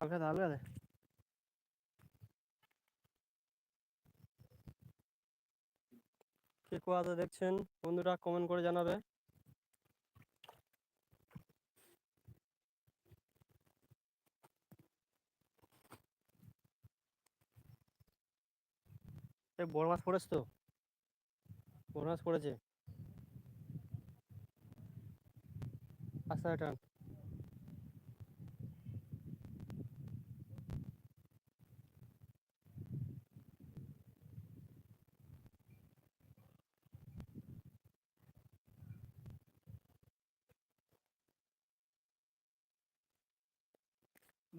দে হালকা দে। কে কোয়াতে দেখছেন? বন্ধুরা কমেন্ট করে জানাবে। বড় মাছ পড়েছে তো? বড় মাছ পড়েছে। আস্তে টান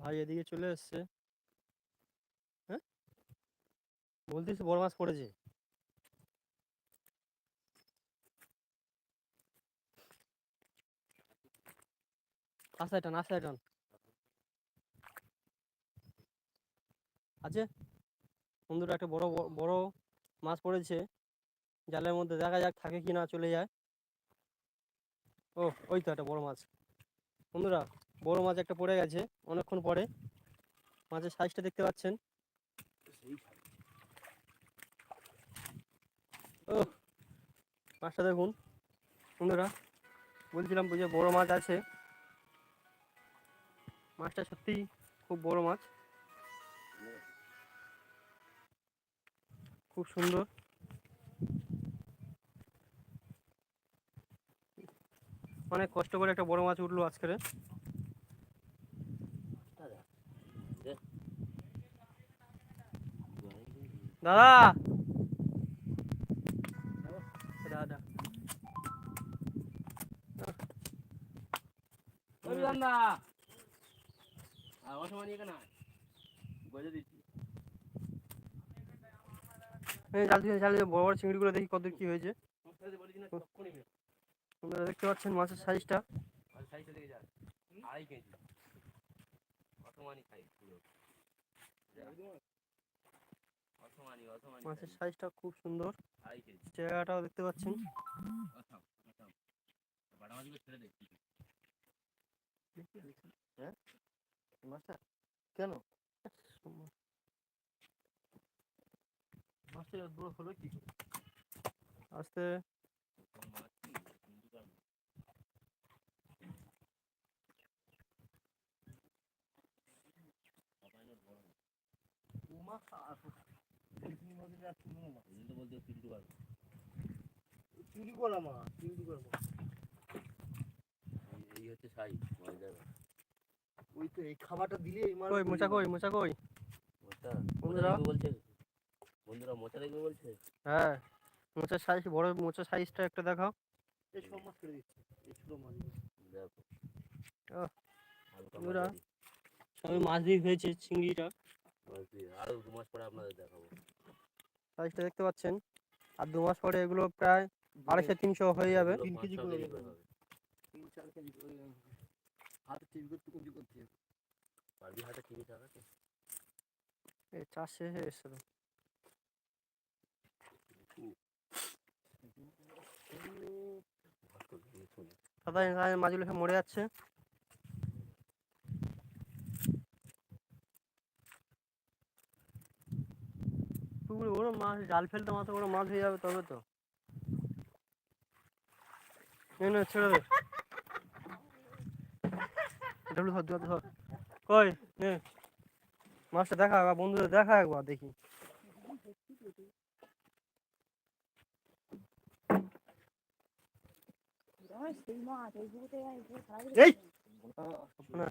ভাই এদিকে চলে এসছে। হ্যাঁ? বলতিস বড় মাছ পড়েছে। আস্তে টান আস্তে টান আছে? বন্ধুরা, একটা বড় বড় মাছ পড়েছে। জালের মধ্যে দেখা যাক থাকে কি না চলে যায়। ও ওই তো একটা বড় মাছ। বন্ধুরা বড় মাছ একটা পড়ে গেছে, অনেকক্ষণ পরে। মাছের সাইজটা দেখতে পাচ্ছেন। ও মাছটা দেখুন। বন্ধুরা, বলছিলাম যে বড় মাছ আছে। মাছটা সত্যি খুব বড় মাছ। খুব সুন্দর। অনেক কষ্ট করে একটা বড় মাছ উঠল আজকের। দাদা। দাদা এই জাল দিয়ে জাল দিয়ে বড় বড় চিংড়িগুলো দেখি কত কি হয়েছে। আপনারা দেখতে পাচ্ছেন মাছের সাইজটা। মাছের সাইজটা খুব সুন্দর। জায়গাটাও দেখতে পাচ্ছেন। কেন হলো কি আস্তে। চুরি করা চুরি করা এই হচ্ছে সাই ওই তো এই খাবারটা দিলে এই মাছ কই মোচা কই মোচা কই বন্ধুরা। বলছে বন্ধুরা মোচা দেখবে বলছে হ্যাঁ মোচার সাইজ বড় মোচার সাইজটা একটা দেখাও এই সব মাছ ছেড়ে দিচ্ছে এই ছোট মাছ দেখো বন্ধুরা। মাঝারি। মাছ দিয়ে হয়েছে চিংড়িটা মাছ দু মাস পরে আপনাদের দেখাবো। সাইজটা দেখতে পাচ্ছেন। আর দু মাস পরে এগুলো প্রায় আড়াইশো তিনশো হয়ে যাবে। এগুলো তিন কেজি করে কেজি হবে। করে হবে। তিন চার কেজি করে হাতে টিভি করতে কুঞ্চি করতে। পারবি হাতে চিনি চালাতে এই চাষ শেষ হয়ে এসছে তো। ভাত করে দিয়ে শুনি। দাদা মাছগুলো সব মরে যাচ্ছে। পুকুরে বড় মাছ, জাল ফেলতে মাছ বড় মাছ হয়ে যাবে তবে তো। ছেড়ে দে। কই, নে। মাছটা দেখা একবার, বন্ধুদের দেখা একবার, দেখি। এই!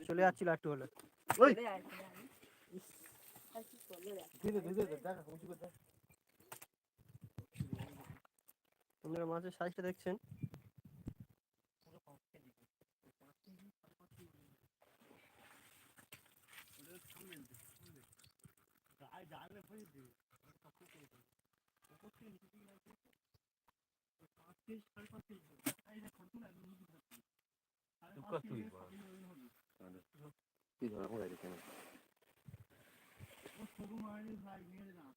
চলে যাচ্ছিল একটু হলে। আপনারা মাছের সাইজটা দেখছেন তুই বড়। তুই ধরা পড়ে গেছে কেন?